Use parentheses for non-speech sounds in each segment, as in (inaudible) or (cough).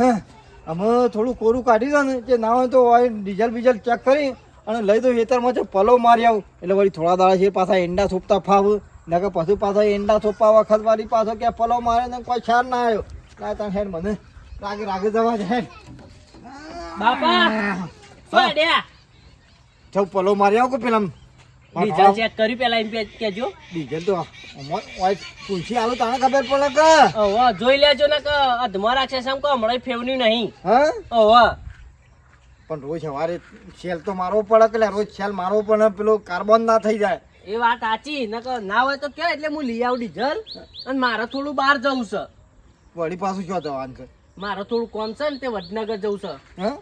હે? અમે થોડું કોરું કાઢી દો ને જે ના હોય તો ડીઝલ બીઝલ ચેક કરી અને લઈ દો ખેતરમાં છે પલો મારી આવું. એટલે વળી થોડા દાડા છે પાછા એંડા થોપતા ફાવ. કે પછી પાછા એંડા થોપવા વખત વાળી પાછો કે પલો મારે ને કોઈ ખ્યાલ ના આવ્યો. કાંઈ તને હેડ મને રાગે રાગે જવા છે હેડ. બાપા પલો મારી આવું કે પેલા ડીઝલ ચેક કરી પેલા એમ કેજો. ડીઝલ તો પૂછી આલું તને ખબર પડે કે? ઓહો જોઈ લેજો ને કે અધમા છે સામ કો હમણાં ફેવન્યું નહીં. હા? ઓહો. પણ રોજ સવારે સેલ તો મારવો પડે કે રોજ સેલ મારવો પડે પેલો કાર્બન ના થઈ જાય. એ વાત સાચી નકર ના હોય તો કે એટલે હું લઈ આવું ડીઝલ અને મારે થોડું બહાર જવું છે. વળી પાછું ક્યાં જવાનું છે? મારે થોડું કોમ છે ને તે વડનગર જવું છે. હા?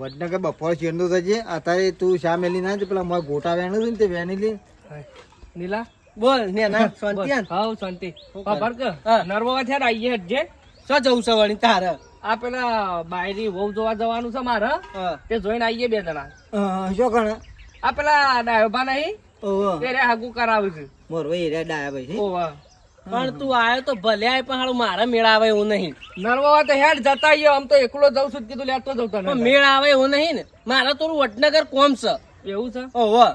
વડનગર બપોર ચેન્ડો થશે અત્યારે તું શા મેલી ના છે? પેલા મારા ગોટા વેણું છે ને તે વેની લી. નીલા બોલ ને ના શાંતિ આન. શાંતિ. ખબર કે? હા. થયા આઈએ હટજે શું જવું છે વળી તારે? આ પેલા બાયરી વહુ જોવા જવાનું છે મારે. તે જોઈને આઈએ બે જણા. શું કરે? આ પેલા ડાયોભા નહીં? ઓહો. તે રે હાગુ કરાવે છે. મોર ભાઈ રે ડાયા ભાઈ ઓવા પણ તું આવ્યો તો ભલે આય પણ હાલ મારા મેળ આવે એવું નહીં. નર્મવા તો હેડ જતા આવીએ આમ તો એકલો જઉં છું કીધું લેતો જઉં તને પણ મેળ આવે એવું નહીં ને. મારે તો વડનગર કોમ છે. એવું છે? ઓહો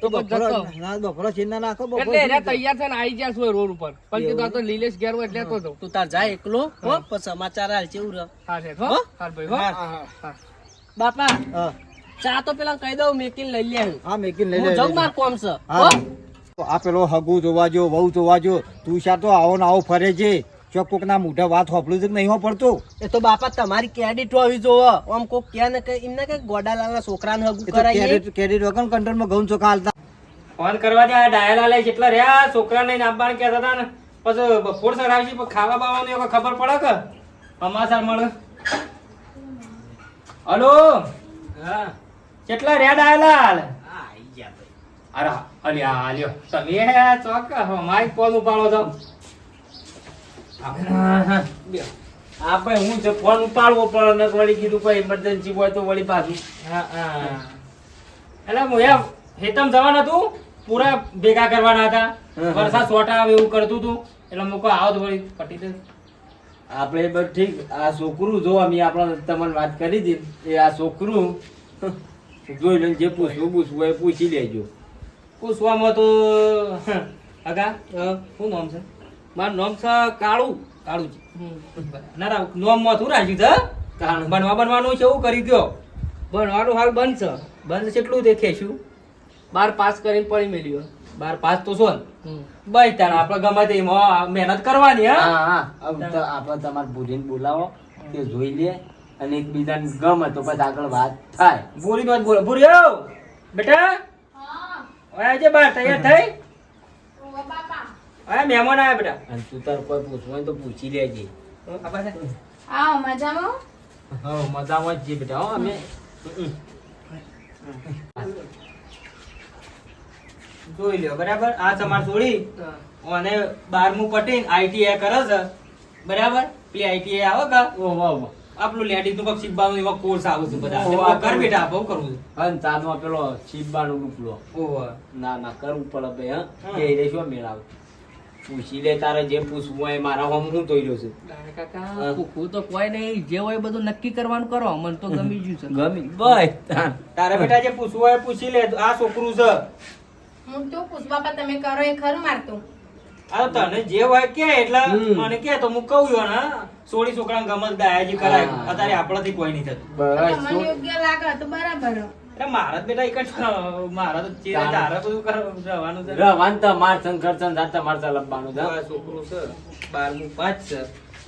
તો બફરો જતો. ચિંતા નાખો એટલે એને તૈયાર થઈને આવી ગયા છું રોડ ઉપર. પણ કીધું આ તો લીલેશ ઘેર એટલે તો જઉં. તું તાર જાય એકલો હો પણ સમાચાર હાલ છે એવું હા. શેઠ, હો. હો? હા ભાઈ હો. બાપા ચા તો પેલા કહી દઉં મેકિન લઈ લે હા. મેકિન લઈ લે જઉં માર કોમ છે. હો? આ પેલો હગુ જોવા જો વહુ જોવા જો તુષાર તો આવો ને આવો ફરે છે. કોક ના મોઢા વાત હોપલું છે નહીં પડતું એ તો બાપા તમારી કેડિટ હોવી જોવો. આમ કોક કે ને કે એમને કે ગોડાલાલ ના છોકરાને હગું કેડિટ કેડિટ વગર કંટ્રોલમાં ઘઉં ચોખા હાલતા. ફોન કરવા દે આ ડાયલા લે કેટલા રહ્યા છોકરાને આપવાનું કહેતા હતા ને. પછી બપોર સર આવી પછી ખાવા બાવાની ને ખબર પડે કે? અમાસાર મળે. હલો? હા. કેટલા રહ્યા ડાયલાલ અરે અલ્યા લ્યો. તમે ચોક મારી ફોન ઉપાડો તો. આપણે હું છે ફોન ઉપાડવો પડે ને વળી કીધું કોઈ ઇમરજન્સી હોય તો વળી પાછું. હા હા. એટલે હું એમ હેતમ જવાના હતું પૂરા ભેગા કરવાના હતા. વરસાદ સોટા આવે એવું કરતું હતું એટલે મૂકો આવો તો વળી પટી દે. આપણે બસ ઠીક આ છોકરું જો અમે આપણે તમને વાત કરી હતી એ આ છોકરું જોઈ લઈને જે પૂછવું પૂછવું એ પૂછી લેજો. પૂછવામાં તો અગા શું નામ છે? મારું નામ છે કાળુ કાળુજી. ના રા નોમ શું રાખ્યું છે? બનવા બનવાનું છે એવું કરી દો હાલ બંધ છે. બંધ કેટલું દેખે બાર પાસ કરીને પડી મેળ્યો બાર પાસ તો હમ. બસ તાણ આપણે ગમે તે મહેનત કરવાની હા. હા આપણે તમારે ભૂરીને બોલાવો તે જોઈ લે અને એકબીજાને ગમે તો પછી આગળ વાત થાય. બોરી વાત બોલો. બોરી બેટા! ઓય આજે બાર તૈયાર થઈ? ઓય મહેમાન આવ્યા બેટા અને તું તાર કોઈ પૂછવું તો પૂછી લેજે. આવો મજામાં? હા મજામાં જ છીએ બેટા હો અમે. જોઈ લ્યો બરાબર? આ તમાર છોડી અને બારમું પટીને આઈટીઆઈ કરે છે. બરાબર? પેલી આઈટીઆઈ આવે કા? ઓહો ઓહો આપણું નું કંઈક શીખવાનું એવા કોર્સ આવે છે બધા. કર બેટા બહુ કરવું છે. અને તાનમાં પેલો શીબાનો ડુપલો ઓહો. ના ના કરવું પડે ભાઈ હા. હા. કે રે શું મેળાવ પૂછી લે તારે જે પૂછવું હોય મારા હોમ હું તોઈ રહ્યો છે. કાકા ભૂખું તો કોઈ નહીં જે હોય બધું નક્કી કરવાનું કરો. મને તો ગમી ગયું છે. ગમી બસ તારા બેટા જે પૂછવું હોય એ પૂછી લે આ છોકરું છે. હું તો પુષ્પા પર તમે કરો એ ખરું મારતું. આ તને જે હોય કે એટલે મને કે તો હું કહું છું ને સોળી છોકરા ગમત ગાયાજી કરાય. અત્યારે આપણાથી કોઈ નહીં થતું. યોગ્ય લાગે તો બરાબર. મારા બેટા એક જ મારા તો ચીરે તારા- બધું કર- છે. રવાન છે છોકરું છે બારમું પાંચ છે.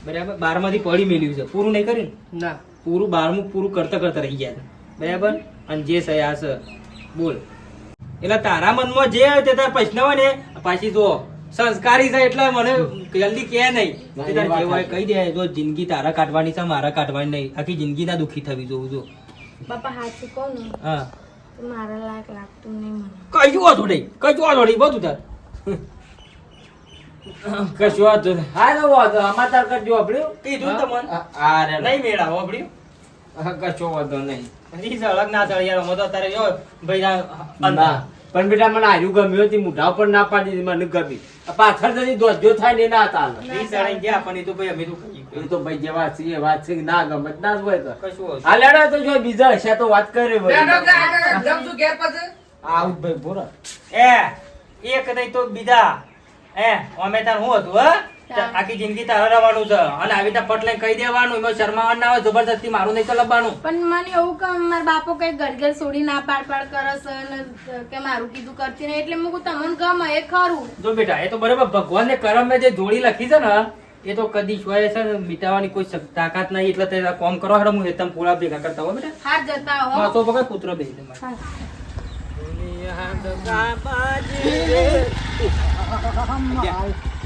બરાબર? બારમાંથી પડી મેલ્યું છે. પૂરું નહીં કર્યું ના? પૂરું બારમું પૂરું કરતા કરતા રહી ગયા છે. બરાબર? અને જે સયા છે બોલ. એટલે તારા મનમાં જે હોય તે તાર પ્રશ્ન હોય ને પાછી જો સંસ્કારી છે એટલે મને જલ્દી કે નહીં. હોય કહી દે જો જિંદગી તારા કાઢવાની છે મારા કાઢવાની નહીં. આખી જિંદગી ના દુખી થવી જોવું જો. બાપા હાચું કહું ને હા. મારા લાયક લાગતું નહીં મને. કઈ જોવા થોડી કઈ જોવા થોડી બધું તાર. કશું વાંધો હા તો વાંધો તાર કરજો આપણું કીધું ને તમને. આ- રે નહીં મેળાવો આપડ્યું કશો વાંધો નહીં. ઈ સળગ ના ચડી યાર હું તો તારે જો ભાઈ અંધા. પણ બેટા મને આયુ ગમ્યું હતી મુઢા પણ ના પાડી દીધી મને ગમી. પાછળ જતી દોધ્યો થાય ને ના તાલ ગયા પણ એ તો ભાઈ અમે તો એ તો ભાઈ જે વાત છે એ વાત છે ના ગમે ના જ હોય તો. હા લેડો તો જો બીજા હશે તો વાત કરે ભાઈ. આવું ભાઈ બોલો. એ એક નહીં તો બીજા. એ અમે તાર હું હતું હા? આખી જિંદગી તારે રહેવાનું છે. અને આવી રીતે પટ લઈને કહી દેવાનું એમાં શરમાવાનું ના હોય જબરજસ્તી મારું નહીં તો લબવાનું પણ મને એવું કે મારા બાપો કઈ ઘર ઘર છોડી ના પાડ પાડ કરસ કે મારું કીધું કરતી નહીં એટલે મૂકું તમને ગમે એ ખરું. જો બેટા એ તો બરાબર ભગવાનને કરમે જે જોડી લખી છે ને એ તો કદી છોય છે ને મિટાવાની કોઈ તાકાત નહીં એટલે તે કોમ કરો હેડો હું હેતમ પૂરા ભેગા કરતા હો બેટા. હાથ જતા હો. માથો પકડ પુત્ર બે તમારે હા.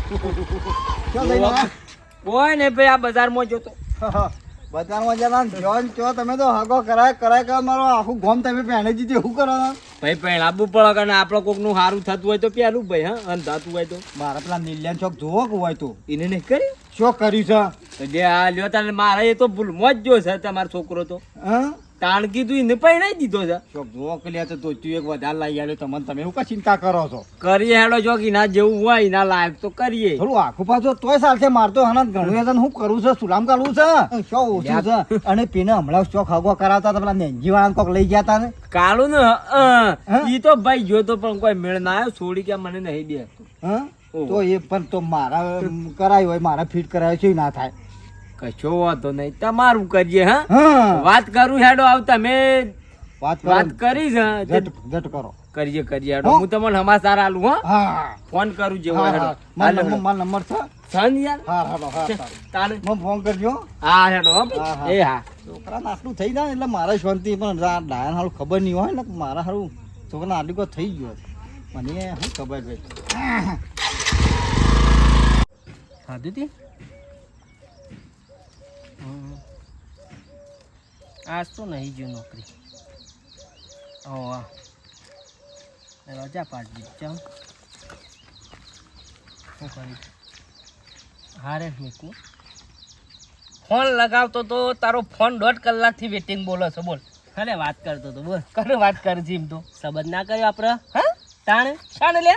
ક્યાં લઈને આવ્યા? કોઈ ને ભાઈ આ બજારમાં જોતો. બજારમાં જરા જોન ચો તમે તો હગો કરાય કરાય કરાય મારો આખું ગોમ તમે પહેણે દીધી શું કરો? ભાઈ પહેણાવું પડે અને આપણે કોકનું સારું થતું હોય તો પેલું ભાઈ હા અંધાતું હોય તો. મારા પેલા નિલ્યાન ચોક જોવો કે હોય તો? એને નહીં કર્યું? શું કર્યું છે. જે આ લ્યો તને મારે એ તો ભૂલમાં જ જો છે તમારો છોકરો તો. હા? તાણ કીધું એને પહેણાઈ દીધો છે. લે કે તો તું એક વધારે લઈ આવ્યો તમને તમે એવું કઈ ચિંતા કરો છો? કરીએ હેડો જો કે ના જેવું હોય એના લાયક તો કરીએ. થોડું આખું પાછું તોય ચાલશે મારતો હનત ઘણું યાદ હું કરું છું? સુલામ કાઢું છે? શો ઓછું છે? અને પેને હમણાં ચોક હગો કરાવતા હતા પેલા નેંજી વાળા કોક લઈ ગયા ને. કાળું ને? ઈ તો ભાઈ જોતો પણ કોઈ મેળ ના આવ્યો છોડી કે મને નહીં દે હા? તો એ પણ તો મારા કરાયું હોય મારા ફિટ કરાયો છે ના થાય. કશો વાંધો નહીં. તમારું કરીએ હા? હા. વાત કરું હેડો આવ તમે વાત કરીશ કરી છે જટ કરો. કરીએ કરીએ હેડો. હું. તમને સમાચાર આલું હા? હા. ફોન કરું જેવો હેડો. મારો નંબર. છે. યાર હા હા તારે? મને ફોન કરજો. હા હેડો હો હા, એ હા. છોકરાને આટલું થઈ જાય એટલે મારે શાંતિ પણ ડાયન હારું ખબર નહીં હોય ને મારા હારું છોકરાને આટલું થઈ ગયો મને શું ખબર ભાઈ ખાધું તી આજ તો નહીં જો નોકરી? વાહ. રજા પાડી ચાલ શું કરી? હારે મૂકું. ફોન લગાવતો તો તારો ફોન દોઢ કલાકથી વેટિંગ બોલો છો બોલ. ખરે વાત કરતો તો બોલ. કરે વાત કર છે એમ તો? સંબંધ ના કર્યો આપણે હા? તાણે? શાને લે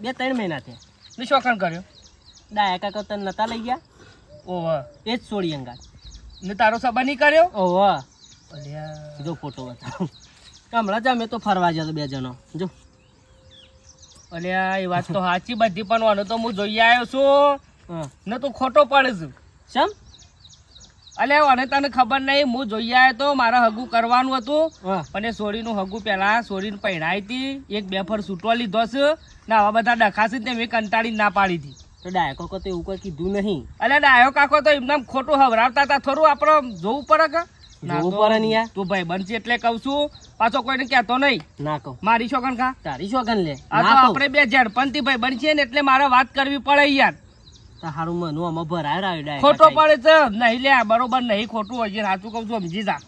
બે ત્રણ મહિના થયા. ને કર્યો? ડાયા કાકા તને નતા લઈ ગયા? ઓહ એ જ છોડી અંગા ને તારો સબા નહીં કર્યો? ઓહો જો ફોટો બતાવો. હમણાં જ અમે તો ફરવા જતો બે જણો. જો. અલ્યા એ વાત તો સાચી બધી પણ વાનો તો હું જોઈ આવ્યો છું. ને તું ખોટો પડે છું. શમ? અલ્યા અને તને ખબર નહીં હું જોઈ આવ્યો તો મારે હગું કરવાનું હતું. પણ એ સોરીનું હગું પહેલાં સોરીને પહેરાઈ હતી. એક બે ફર સૂટો લીધો છે. ને આવા બધા ડખાશે તે મેં કંટાળી ના પાડી હતી. તો ડાયો કાકો તો એવું કોઈ કીધું નહીં. અરે ડાયો કાકો તો એમને ખોટું હવરાવતા હતા થોડું આપણે જોવું પડે કે? જોવું પડે નહીં યાર. તું ભાઈ બનશે એટલે કહું છું પાછો કોઈને કહેતો નહીં. ના કહું. મારી શોગન ખા. તારી શોગન લે. આ તો આપણે બે ઝડપંથી ભાઈ બનશે ને એટલે મારે વાત કરવી પડે યાર. તારું મનું આમાં ભરાય રહ્યું ડાય ખોટો પડે છે નહીં લે બરોબર નહીં ખોટું હોય છે સાચું કહું છું સમજી જા.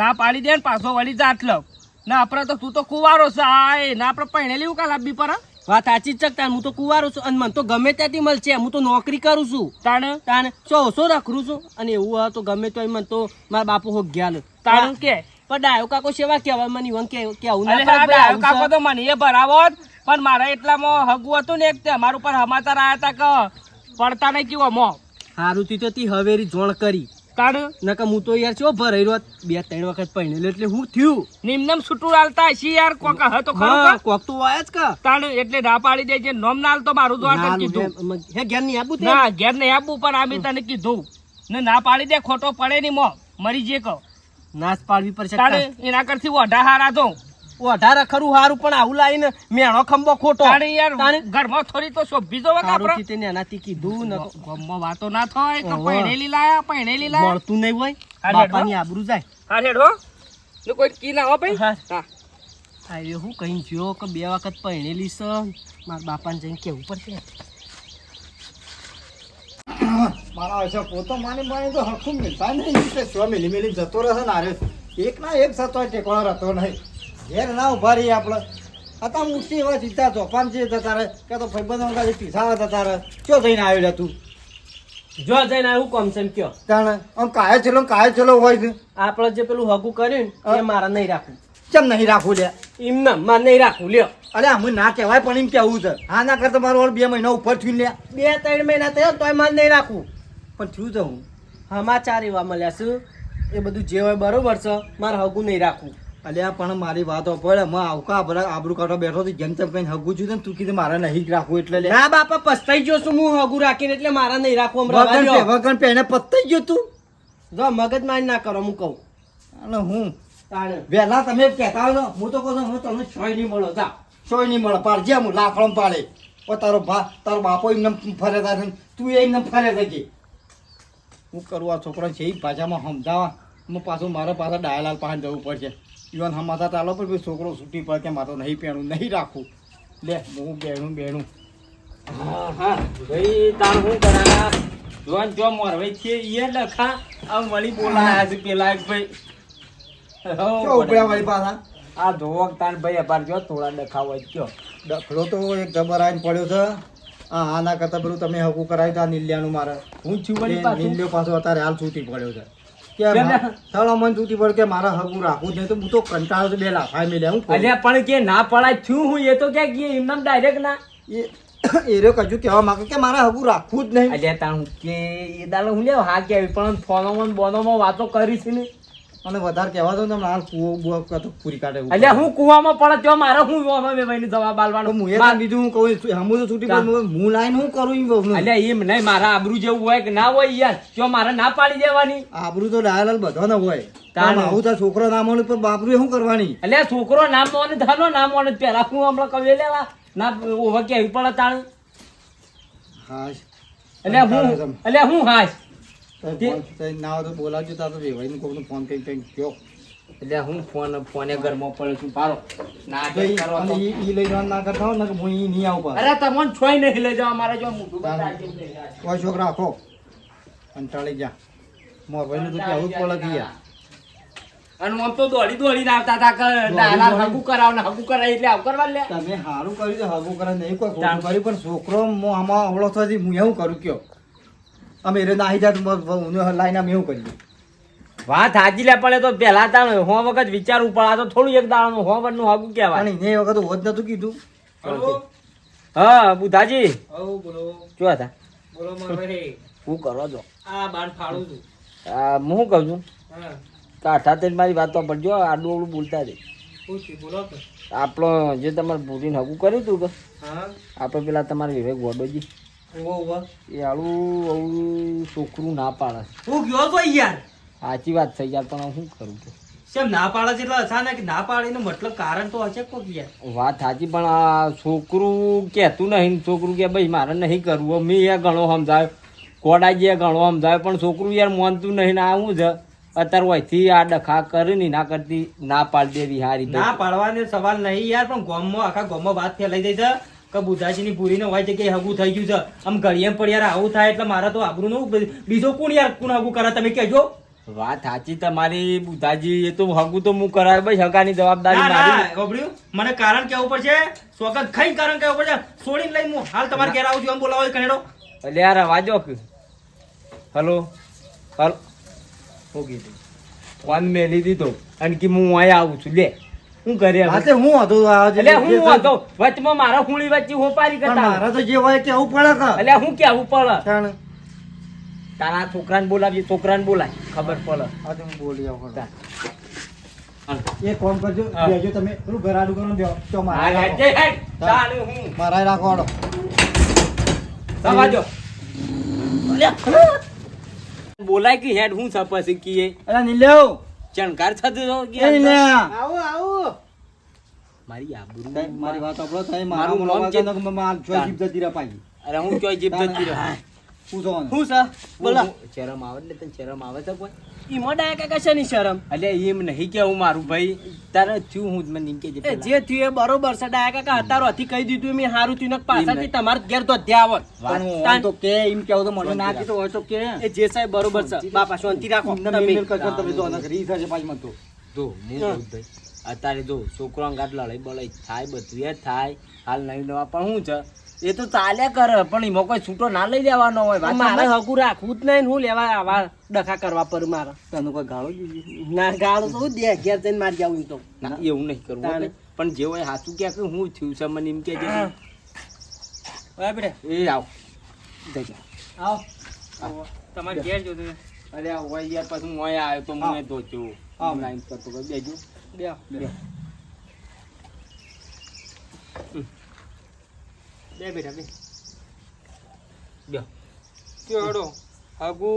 ના પાડી દે ને પાછો વળી જાત લો ના આપણે તો તું તો કુવારો છે આ એ. ના આપણે પહેણેલી ઉકા લાવવી પર વાત સાચી જ ચકતા હું તો કુવારો છું અને મને તો ગમે ત્યાંથી મળશે. હું તો નોકરી કરું છું. તાણ? તાને સો સો રખરું છું? અને એવું હોય તો ગમે તો મને તો મારા બાપુ હો ગયા તાણ? કે પણ ડાયો કાકો સેવા કહેવાય મને ઈવન કે કેવું ડાયો કાકો તો મને એ ભરાવો. પણ મારા એટલામાં હગું હતું ને એક તે અમારું પર સમાચાર આયા હતા કે પડતા નહીં કેવો મો. હારું તી તો તી હવેરી જોણ કરી. તાણ નકર હું તો યાર ચો ભરાઈ રહ્યો બે ત્રણ વખત પહેણેલો એટલે હું થયું. નિમનમ છૂટું હાલતા હશી યાર. કોક હતો ખરો કોક? તો વાય જ કા. તાણ એટલે ના પાડી દેજે. નોમ ના હાલતો મારું તો કીધું. હે ઘેર નહીં આબુ તે? ના ઘેર નહીં આબુ પણ આમી તને કીધું. ને ના પાડી દે ખોટો પડે નહીં મો. મરી જે કહો. નાશ પાડવી પડશે એના કરતી વઢા હારા તો. અઢાર ખરું હારું પણ આવું લાવીને મેણો ખંભો ખોટો? ઘરમાં થોડી તો શોભી તેને એનાથી કીધું વાતો ના થાય પહેણેલી લાયા પહેણેલી લાયા? મળતું નહીં હોય. બાપાની આબરૂ જાય. હા હેડો જો કોઈ કી ના હો ભાઈ? હા. હા. એ હું કઈ જો કે બે વખત પહેણેલી છે. મારા બાપાને જઈને કેવું પડશે? મારા હશે પોતો માની માની તો હરખું મિલતા નહીં છ મિલી જતો રહે ને આરે. એક ના એક થતો ટેકવાનો રહેતો નહીં. ઘેર ના ઊભા રહીએ આપણે. હતા ઉઠી એવા સીધા ચોપાન છે તારે કે તો ભાઈબંધો કાલે પીસાવા જતા રહે ક્યાં જઈને આવ્યો તું? જો જઈને આવું કોમ છે એમ કયો. તાણે આમ કાય ચલો કાય ચલો હોય છે. આપણે જે પેલું હગું કર્યું ને એ મારે નહીં રાખવું. કેમ નહીં રાખવું લે એમ ના મારે નહીં રાખવું લ્યો. અરે અમે ના કહેવાય પણ એમ કેવું છે. હા ના કરતા મારું બે મહિના ઉપર થયું લે બે ત્રણ મહિના થયો તોય મારે નહીં રાખવું. પણ થયું તો હું. સમાચાર એવા મળ્યા છે. એ બધું જે હોય બરોબર છે મારે હગું નહીં રાખવું. અલ્યા પણ મારી વાતો પડે હું આવકા બધા આબરૂ કાઢવા બેઠો હતી જેમ તેમ કઈ હગું છું ને તું કીધું મારે નહીં રાખવું એટલે લે. ના બાપા પસ્તાઈ ગયો છું હું હગું રાખીને એટલે મારા નહીં રાખવું હમણાં વગન રહેવા પે દ્યો. વગન પે એને પત્તાઈ ગયો તું? જો મગજ મારી ના કરો હું કહું. અને હું? વહેલા તમે કહેતા હો હું તો કહું છું હું તમને છોય નહીં મળો જા. છોય નહીં મળે પાડજે હું લાકડો પાડે. ઓ તારો ભા તારો બાપો એમને ફરે તા છે, તું એમને ફરે છે હું કરું આ છોકરા છે એ ભાષામાં સમજાવવા. હું પાછું મારે પાછા ડાયલાલ પાસે જવું પડશે. ઈવન હમાતા ચાલો પણ ભાઈ છોકરો છૂટી પડે કે મારે નહીં પહેણું નહીં રાખવું લે હું બેણું બેણું હા હા ભાઈ તાણ હું જોન જો મોરવાઈ છે ઈ લખા. આ વળી બોલાયા છે પેલા એક ભાઈ. હો, ઉપડ્યા વળી પાછા? આ ધોવક તાન ભાઈ અપાર જો થોડા ડખાવ હોય કયો. ડખલો તો એક જબર આવીને પડ્યો છે. હા આના કરતા પેલું તમે હકું કરાવી તા નીલિયાનું મારે. હું છું એ વળી પાછું. નીલિયો પાછો અત્યારે હાલ છૂટી પડ્યો છે. કે કે મારે હગું રાખવું જ નહીં તો હું તો કંટાળો તો બે મેલ્યા હું અલ્યા પણ કે ના પડાય છું હું? એ તો કે એમને ડાયરેક્ટ ના. એ (coughs) એ રહ્યો કજુ કહેવા માંગે કે મારા હગું રાખવું જ નહીં. અલ્યા તાણ કે એ દાડે હું લેવ? હા કે પણ ફોનોમાં બોનોમાં વાતો કરી છે ને અને વધારે કહેવા દો ને તો હાલ કુવો બુવો કતો પૂરી કાઢે એટલે હું કુવામાં પડે તો મારે હું આમાં વેવાઈને જવાબ આલવાનો હું એ બીજું હું કહું હમું તો છૂટી પડ્યું હું લાઈન હું કરું એમ અલ્યા એમ નહીં મારા આબરૂ જેવું હોય કે ના હોય યાર તો મારે ના પાડી દેવાની. આબરૂ તો ડાયાલાલ બધા ને હોય. આવું તો છોકરો નામ હોય પણ બાપરું શું કરવાની? એટલે છોકરો નામ મોને ધાનો નામ હોય પેલા હું હમણાં કવે લેવા. ના ઓવા કેવી પડે તાણ? હાશ. એટલે હું એટલે હું હાશ. ના હોય તો બોલાવજો તા તો વેવાઈને કોકનો ફોન કરી કઈ કયો. એટલે હું ફોન ફોને ઘરમાં પડે છું. પારો ના તો ઈ- ઈ લઈ જવાનું ના કરતા હોય ને હું ઈ નહીં આવું પાછો. અરે તમને છોય નહીં લઈ જાવ મારે જો મોટું કોઈ છોકરા રાખો કંટાળી જા. મોરભાઈનું તો કેવું જ પડે કે યાર. અને આમ તો દોડી દોડીને આવતા હતા કે દાદા હગું કરાવ ને હગું કરાય એટલે આવું કરવા લે. તમે સારું કર્યું હગું નહીં કોઈ. કર્યું પણ છોકરો મો આમાં અવળો થતી હું એવું કરું કયો. અમે રે નાહી જાત લાઈને અમે એવું કરીએ. વાત હાજી લે પડે તો પેલા તાણ હો વખત વિચારવું પડે આ તો થોડું એક દાણો હો વખતનું નું હાગું કહેવાય. એને એ વખત હોત નતું કીધું. હા બુધાજી. બોલો. શું હતા બોલો શું કરો છો? આ બાણ ફાળું છું. આ હું શું કહું છું? હા. કાઠા તેલ મારી વાત તો પડજો આડું અવળું બોલતા રહી. શું બોલો તો. આપણો જે તમારે ભૂરીને હગું કર્યું હતું કે? આપણે પેલા તમારે વિવેક ગોડોજી. એ આળું છોકરું ના પાડે. હું ગયો તો યાર. સાચી વાત થઈ યાર પણ શું કરું કે? કેમ ના પાડે છે એટલે અચાનક ના પાડીનું મતલબ કારણ તો હશે કોક યાર. વાત સાચી પણ આ છોકરું કહેતું નહીં છોકરું કે ભાઈ મારે નહીં કરવું મેં એ ઘણો સમજાવ્યો કોડાજીએ ઘણો સમજાવ્યો પણ છોકરું યાર માનતું નહીં ને આવું છે? અત્યારે હોયથી આ ડખા કરી ની ના કરતી ના પાડી દેવી હારી ના પાડવાનો સવાલ નહીં યાર પણ ગોમમાં આખા ગોમમાં વાત ફેલાઈ જાય છે. કે બુધાજીની પૂરીને હોય જગ્યાએ હગું થઈ ગયું છે. આમ ઘડીએ પણ યાર આવું થાય એટલે મારા તો આબરૂ નું બીજો કોણ યાર કોણ હગું કરે? તમે કહેજો. વાત સાચી તમારી બુધાજી એ તો હગું તો હું કરાય ભાઈ હગાની જવાબદારી મારી. મને કારણ કેવું પડશે. સ્વગત ખાઈ કારણ કેવું પડશે? છોડીને લઈ હું હાલ તમારે ઘેર આવું છું એમ બોલાવો કનેડો. એટલે યાર વાજો કે હલો. હલો. ઓકે ફોન મેં લીધી તો અને કે હું અહીંયા આવું છું. લે. શું કરે હવે? હું હતો એટલે હું હતો વચમાં મારા હુણી વચ્ચે હું પારી કરતા મારા તો જે હોય કેવું પડે કે. એટલે હું કેવું પડે. તારા છોકરાને બોલાવજે છોકરાને બોલાય. ખબર પડે. આજે હું બોલી આવું. એ કોમ કરજો. બેજો તમે પેલું ઘર આડું કરો બેહો. તો મારા હું રાખો. સવાજો બોલાય કે હેડ હું સપસ કીએ? અલા નીલ્યો ચણકાર થતું તો કે આવો આવો. મારી આબરૂ મારી વાત આપણો થાય મારું નામ છે જે- કનકમાં માર જોઈ જીભ જતી રહે પાછી. અરે હું ચોય જીભ જતી રહે. પૂછો હું છે બોલા. ચરમ આવે ને તને ચરમ આવે છે કોઈ. ઈમાં ડાયા કાકા છે ની શરમ? એટલે એમ નહીં કેવું મારું ભાઈ. તારે થયું હું મને એમ કહેજે જે થયું એ બરોબર છે ડાયા કાકા હતારો હતી કહી દીધું મેં હારું થયું ને પાછાથી તમારે ઘેર તો ધ્યા આવત હું તો કે એમ કેવું તો મને ના કીધું હોય તો કે. એ જે સાહેબ બરોબર છે. બાપા શાંતિ રાખો. તમે કરજો તમે તો નકર રી થશે પાછી મને તો. જો હું અત્યારે જો છોકરો ગાટલા લડાઈ બળાઈ થાય બધું એ થાય. હાલ નહીં નવા પણ હું છે. એ તો ચાલ્યા કરે પણ એમાં કોઈ છૂટો ના લઈ લેવાનો હોય. મારે? હગું રાખવું જ નહીં હું લેવા આવા ડખા કરવા પર મારે. તને કોઈ ગાળો ના ગાળો તો દે ઘેર જઈને મારી જાઉં તો. એવું નહીં કરવું. પણ જે હોય સાચું ક્યાં કે હું થયું છે મને એમ કે. હવે બેટા. એ આવ. જજો જા. આવો. તમારે ઘેર છે. અરે હોય યાર પછી હું આવ્યો તો મને ધોચ્યું હા. લાઈન કરતો બેજો. બે બે. બે બેટા બે. બે કયો હડો હગુ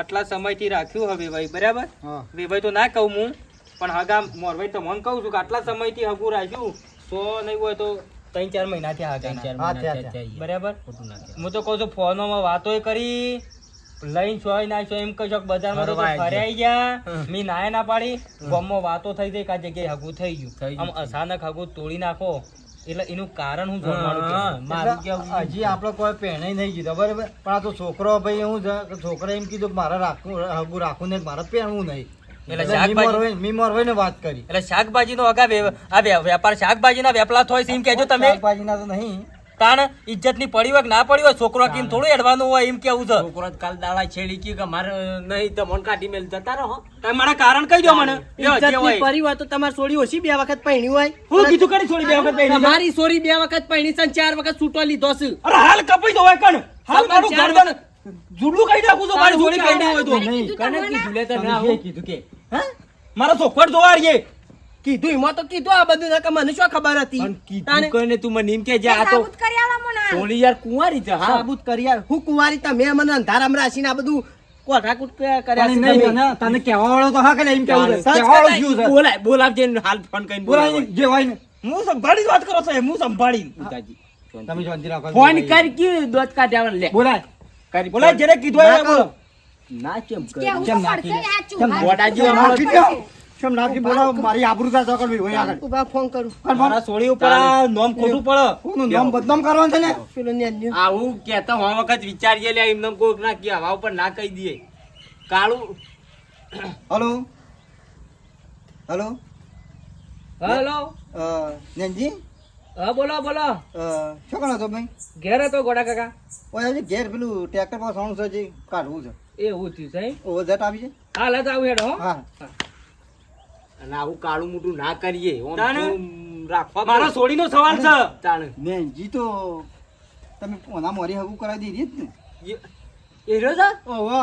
આટલા સમયથી રાખ્યું હવે ભાઈ બરાબર? હા. વેભાઈ તો ના કહું હું પણ હગા મોરભાઈ તો મને કહું છું કે આટલા સમયથી હગું રાખ્યું સો નહીં હોય તો ત્રણ ચાર મહિનાથી હગા હા, થયા, થયા. બરાબર? હું તો કહું છું ફોનમાં વાતોય કરી લઈને સોય ના સોય એમ કહી શકો બજારમાં તો ફર્યા ગયા. મી નાય ના પાડી ગમો વાતો થઈ ગઈ કા જગ્યાએ હગું થઈ ગયું. આમ અચાનક હગું તોડી નાખો. એટલે એનું કારણ હું હજી આપણે કોઈ પહેણે નહીં કીધો બરાબર? પણ આ તો છોકરો ભાઈ હું છોકરો એમ કીધું કે મારે રાખવું હગું રાખવું નહીં મારે પહેણવું નહીં. એટલે શાકભાજી- મીમોર હોય ને વાત કરી. એટલે શાકભાજી નો અગા વે- આ વેપાર શાકભાજી ના વેપલા થાય છે એમ કેજો તમે. શાકભાજીના તો નહીં. તાણ ઇજ્જતની પડી હોય કે ના પડી હોય છોકરો કેમ થોડું એડવાનું હોય એમ કેવું છે? છોકરો કાલ દાડા છેડી કે મારે નહીં તો મન કાઢી મેલ જતા રહો તમે મારા કારણ કહી દો મને. ઇજ્જતની પડી હોય. તો તમાર છોડી ઓછી બે વખત પહેણી હોય. હું કીધું કરી છોડી બે વખત પહેણી મારી છોરી બે વખત પહેણી છે ચાર વખત છૂટો લીધો છે. અરે હાલ કપાઈ દો હોય કણ. હાલ મારું ગરદન જુડલું કહી નાખું છું મારી છોરી પહેરી હોય તો નહીં કીધું કને કીધું લેતા ના તમે કીધું કે મારા છોકરો જોવા રહીએ કીધું એમાં તો કીધું આ બધું ના કે મને શું ખબર હતી? પણ કીધું કરીને તું મને એમ કે જે આ તો સાબુત કરી આલો મને. હાલ. યાર કુંવારી છે હા. સાબુત કરી આવ. હું કુંવારી તમે મને અંધારામાં રાખીને આ બધું કોઠાકૂટ કર્યા છે નહીં તને તને કહેવા વાળો તો હા કે એમ કેવું છે? કહેવા વાળો કરાય. છે. બોલાય બોલાવજે હાલ ફોન કરીને બોલાય બોલાય. જે હોય ને. હું સંભાળી વાત કરો છો હું સંભાળી પિતાજી તમે શાંતિ રાખો ફોન કર કે દોત કાઢ્યા લે. બોલાય. કરી બોલા જેને કીધું એ ના બોલો ના કેમ કેવું કેમ નાખી સાચું. કેમ. નાખી બોલાવો? મારી આબરૂ થાય તો કરવી હોય આગળ. ઊભા ફોન કરું. મારા સોળી ઉપર નોમ ખોટું પડે. કોનું નામ બદનામ કરવાનું છે ને? પેલો ન્યાન્યો. આવું કેતા હો વખત વિચારીએ લે એમને કોક ના કે હવા ઉપર ના કહી દઈએ કાળું. હલો? હલો? હલો? અ, નેનજી? હા બોલો બોલો. શું કરો છો ભાઈ? ઘેર હતો ગોડા કાકા? ઓય આજે ઘેર પેલું ટ્રેક્ટર પર સોનું છે જે કાઢવું છે. એવું થયું છે? ઓ જટ આવી છે? હાલ જ આવું હેડો હો. હા. અને આવું કાળું મોટું ના કરીએ. ઓમ તાણે? તો રાખવા મારો સોડીનો સવાલ છે. તાણે. જી તો તમે ઓના મોરી હગું કરાવી દીધી જ ને. એ રહ્યો છે? ઓહો.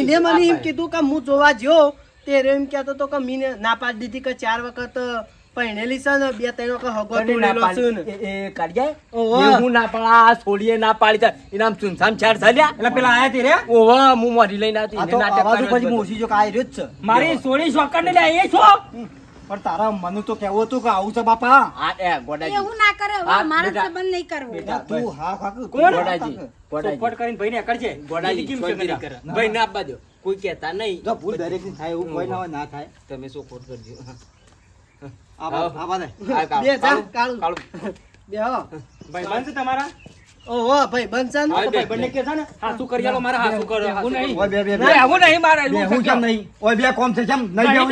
એને મને એમ કીધું કે હું જોવા જ્યો. તે એમ કહેતો તો કે મીને ના પાડી દીધી કે ચાર વખત પહેણેલી છે ને બે ત્રણ વખત હગો તોડેલો છે ને એ- એ કાઢ્યા? હું ના પાડા આ છોડીએ ના પાડી તા. એના આમ સુનસાન ચાર થયા એટલે પેલા આયા તે રે? ઓહો હું મોઢી લઈને આવતી. એને તો નાટક આવાજ પછી મોસી જો કે રહ્યો જ છે. મારી સોળી શોકર ને લે એ છો? પણ તારા મનુ તો કેવું હતું કે આવું છે બાપા. આ એ ગોડાજી. એવું ના કરે હવે મારા સંબંધ નહીં કરવો. બેટા. તું હા કાક કોણ? ગોડાજી ગોડાજી. ચોખવટ કરીને ભાઈને કરજે. ગોડાજી કેમ છે રાખ. કરે? ભાઈ ના. આપવા દો કોઈ કહેતા નહીં. જો ભૂલ દરેકની થાય એવું કોઈ ના ના થાય. તમે શું ખોટ કરજો. બા- આ બા દે. આ કાળું. બે જા, કાળું. કાળું. બે હો. ભાઈ બંધ તમારા? ઓહો ભાઈ બનશે ભાઈ બંને કે છે ને? હાસુ કરી મારા હાસુ કરો હાસુ નહીં. ઓય બે બે બે. આવું નહીં મારે બે હું કેમ? નહીં. ઓય બે કોમ છે કેમ? નહીં.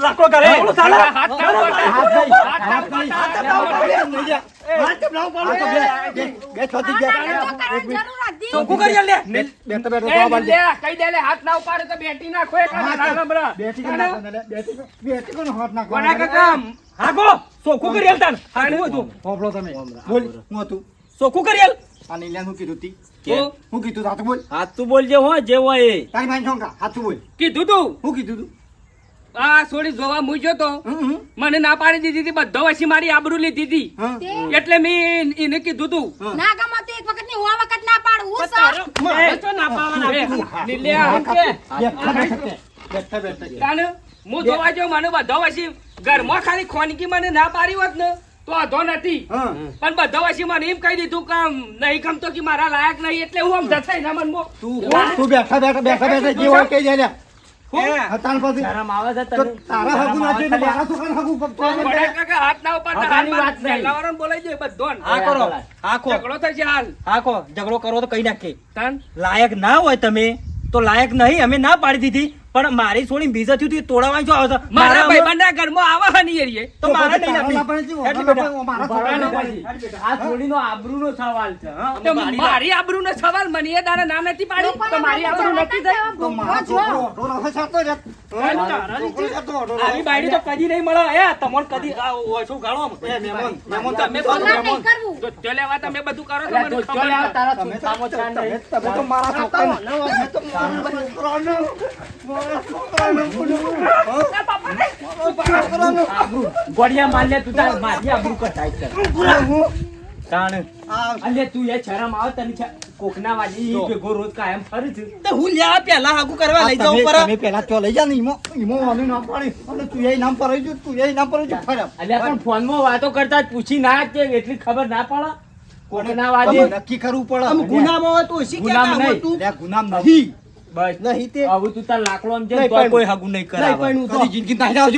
લાકડો કરે હાથ હાથ. હાથ હાથ હાથ હાથ હાથ ચોખ્ખું કરી હું કીધું તી. કે? હું કીધું તું? હાથ બોલ. જે હો જે હોય એ. તારી ભાઈ શોંકા હાથ બોલ. કીધું તું. હું કીધું તું? આ સોડી જોવા મૂક્યો તો. મને ના પાડી દીધી હતી બધો વસી મારી આબરૂ લીધી હતી. એટલે મેં એને કીધું તું. ના ગમે તો એક વખતની સો વખત ના પાડું. હું સર? તો ના પાડવાના. લીલ્યા, બેઠા બેઠા બેઠા બેઠા તાને હું જોવા જો મને બધો વસી ઘરમાં ખાલી ખોનકી મને ના પાડી હોત ને તો આધો નથી. પણ બધો વસી મને એમ કહી દીધું કે નહીં ગમતો કે મારા લાયક નહીં એટલે હું આમ જથાઈ ના મનમાં. તું તું બેઠા બેઠા બેઠા બેઠા જે કહી દે લે પછી શરમ આવે છે તને? તારા હગું શરમ આવે નથી છે એટલે મારા છોકરાને હગું પકડવા ગોડા કાકા હાથ ના ઉપાડતા, હાથ વાત નહીં. પહેલાવાળાને બોલાઈ જાય બધોને. હા કરો હાખો ઝઘડો થશે હાલ. હાખો ઝઘડો કરો તો કઈ નાખે. તાન? લાયક ના હોય તમે તો લાયક નહીં અમે ના પાડી દીધી. પણ મારી છોડી બીજા થયું તું એ તોડાવવાની આવતા આવે છે? મારા ભાઈબંધના ઘરમાં આવા હની એરીએ. તો મારા નહીં આપી. આ છોડીનો આબરૂનો સવાલ છે હા? તો મારી આબરૂનો સવાલ મને એ દાડા ના નથી પાડી? તો મારી આબરૂ નથી થઈ? તો મારો છોકરો ઓઢો રાખે સાતો જ. છોકરો. આવી બાયડી તો કદી નહીં મળે. એ તમોન કદી ઓછું ગાળો એ મહેમાન, મહેમાન તમે બધું નહીં તો ચલે લેવા તમે બધું કરો તો મને તો ખબર ચાલ તારા તમે તો- છોકરામાં તમે- તો મારા તમે તો મારા છોકરાને- મારા લે તું તાર મારી આબરૂ કટાઈ છે તાણ આ તું એ શરમ આવે તને કોકના વાજી ભેગો રોજ કાયમ ફરે છે. તે હું લ્યા પેલા હાગુ કરવા લઈ જાઉં પર. તમે પેલા ચો લઈ જા ને ઈમો ઈમો વાનું નામ પાડી. અને તું એ નામ પર તું એ નામ પણ ફોનમાં વાતો કરતા પૂછી ના તે એટલી ખબર ના પડે? કોકના વાજી નક્કી કરવું પડે. ગુનામાં હોય તો ઓછી ગુનામ નહીં. ગુનામ નહીં બસ. નહીં તે હવે તું તાર લાકડો આમ છે કોઈ હાગુ નહીં કરાવે. પણ હું તો-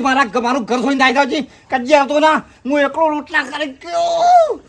મારા મારું ઘર છોડીને નાહી આવશે કદી આવતો ના હું એકલો રોટલા કરી ગયો.